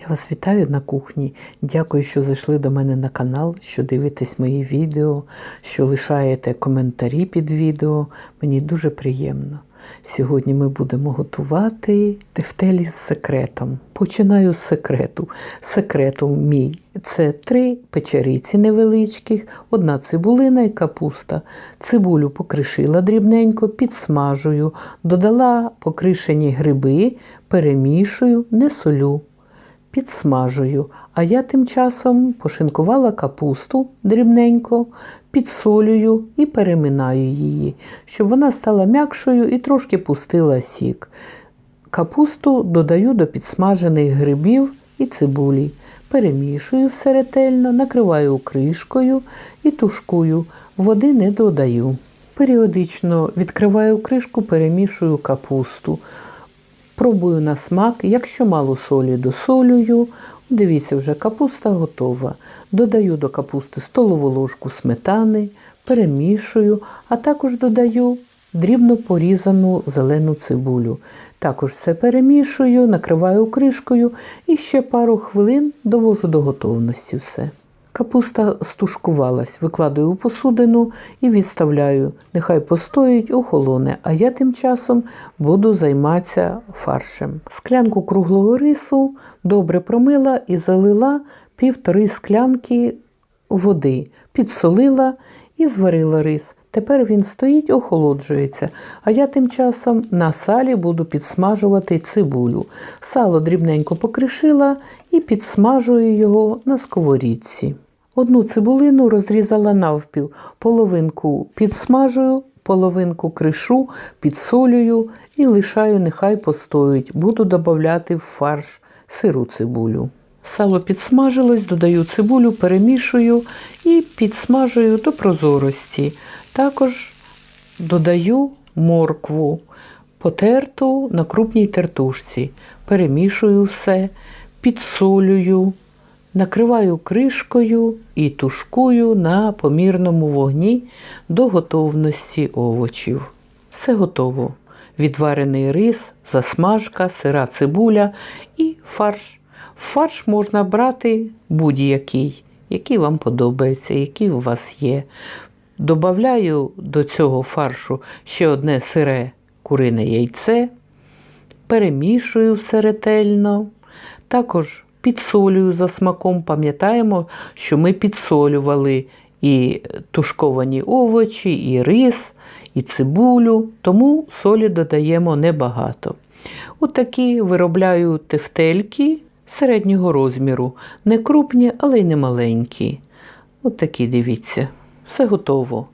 Я вас вітаю на кухні. Дякую, що зайшли до мене на канал, що дивитесь мої відео, що лишаєте коментарі під відео. Мені дуже приємно. Сьогодні ми будемо готувати тефтелі з секретом. Починаю з секрету. Секретом мій це три печериці невеличких, одна цибулина і капуста. Цибулю покришила дрібненько, підсмажую, додала покришені гриби, перемішую, не солю підсмажую, а я тим часом пошинкувала капусту дрібненько, підсолюю і переминаю її, щоб вона стала м'якшою і трошки пустила сік. Капусту додаю до підсмажених грибів і цибулі. Перемішую все ретельно, накриваю кришкою і тушкую, води не додаю. Періодично відкриваю кришку, перемішую капусту. Пробую на смак, якщо мало солі, досолюю. Дивіться, вже капуста готова. Додаю до капусти столову ложку сметани, перемішую, а також додаю дрібно порізану зелену цибулю. Також все перемішую, накриваю кришкою і ще пару хвилин довожу до готовності все. Капуста стушкувалась, викладаю у посудину і відставляю. Нехай постоїть, охолоне, а я тим часом буду займатися фаршем. Склянку круглого рису добре промила і залила півтори склянки води, підсолила і зварила рис. Тепер він стоїть, охолоджується. А я тим часом на салі буду підсмажувати цибулю. Сало дрібненько покришила і підсмажую його на сковорідці. Одну цибулину розрізала навпіл, половинку підсмажую, половинку кришу, підсолюю і лишаю, нехай постоїть. Буду додати в фарш сиру цибулю. Сало підсмажилось, додаю цибулю, перемішую і підсмажую до прозорості. Також додаю моркву, потерту на крупній тертушці. Перемішую все, підсолюю, накриваю кришкою і тушкую на помірному вогні до готовності овочів. Все готово. Відварений рис, засмажка, сира цибуля і фарш. Фарш можна брати будь-який, який вам подобається, який у вас є. Добавляю до цього фаршу ще одне сире курине яйце, перемішую все ретельно, також підсолюю за смаком. Пам'ятаємо, що ми підсолювали і тушковані овочі, і рис, і цибулю, тому солі додаємо небагато. Отакі виробляю тефтельки середнього розміру, не крупні, але й не маленькі. От такі дивіться, все готово.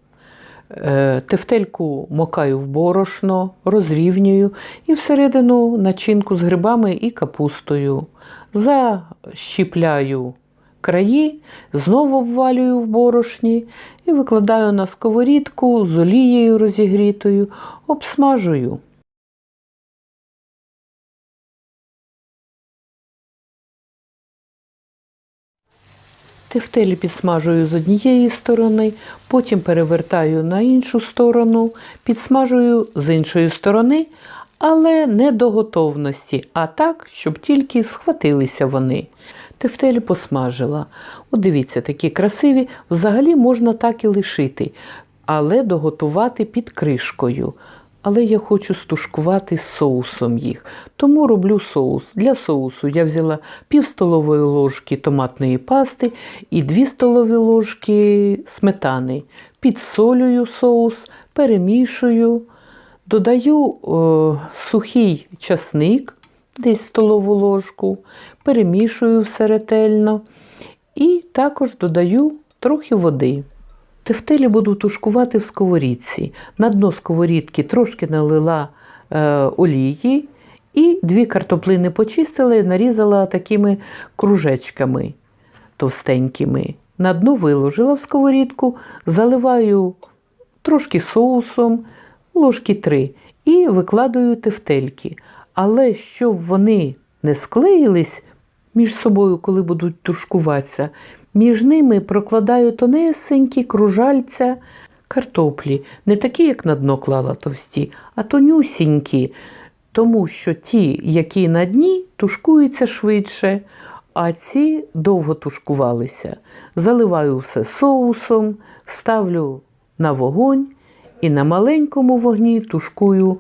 Е, Тефтельку макаю в борошно, розрівнюю і всередину начинку з грибами і капустою. Защіпляю краї, знову ввалюю в борошні і викладаю на сковорідку з олією розігрітою, обсмажую. Тефтелі підсмажую з однієї сторони, потім перевертаю на іншу сторону, підсмажую з іншої сторони, але не до готовності, а так, щоб тільки схватилися вони. Тефтелі посмажила. От дивіться, такі красиві. Взагалі можна так і лишити, але доготувати під кришкою. Але я хочу стушкувати з соусом їх, тому роблю соус. Для соусу я взяла пів столової ложки томатної пасти і 2 столові ложки сметани. Підсолюю соус, перемішую, додаю о, сухий часник, десь столову ложку, перемішую все ретельно і також додаю трохи води. Тефтелі буду тушкувати в сковорідці. На дно сковорідки трошки налила е, олії і дві картоплини почистила і нарізала такими кружечками товстенькими. На дно виложила в сковорідку, заливаю трошки соусом, ложки три, і викладаю тефтельки. Але щоб вони не склеїлись між собою, коли будуть тушкуватися, між ними прокладаю тонесенькі кружальця картоплі, не такі, як на дно клала товсті, а тонюсінькі, тому що ті, які на дні, тушкуються швидше, А ці довго тушкувалися. Заливаю все соусом, ставлю на вогонь і на маленькому вогні тушкую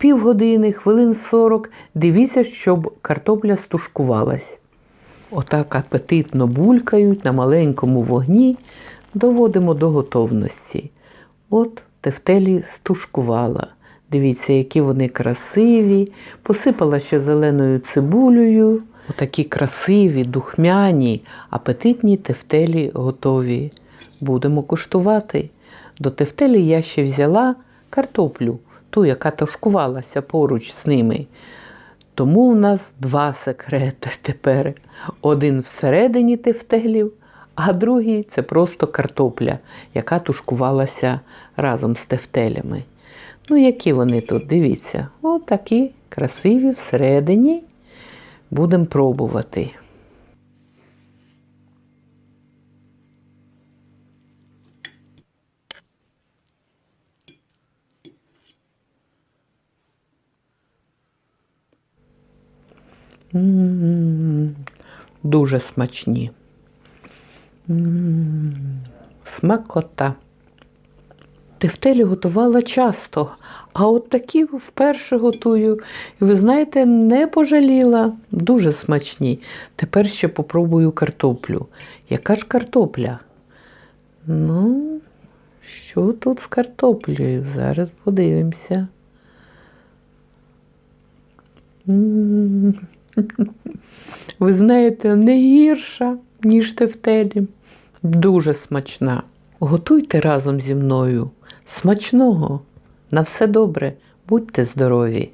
півгодини, хвилин 40. Дивіться, щоб картопля стушкувалась. Отак апетитно булькають на маленькому вогні, доводимо до готовності. От тефтелі стушкувала. Дивіться, які вони красиві. Посипала ще зеленою цибулею. Отакі красиві, духмяні, апетитні тефтелі готові. Будемо куштувати. До тефтелі я ще взяла картоплю, ту, яка тушкувалася поруч з ними. Тому у нас два секрети тепер. Один всередині тефтелів, а другий це просто картопля, яка тушкувалася разом з тефтелями. Ну, які вони тут, дивіться, отакі красиві всередині. Будемо пробувати. М, Дуже смачні. М, Смакота. Тефтелі готувала часто, а от такі вперше готую. І ви знаєте, не пожаліла. Дуже смачні. Тепер ще попробую картоплю. Яка ж картопля? Ну, що тут з картоплею? Зараз подивимося. М. Ви знаєте, не гірша, ніж тефтелі. Дуже смачна. Готуйте разом зі мною. Смачного. На все добре. Будьте здорові!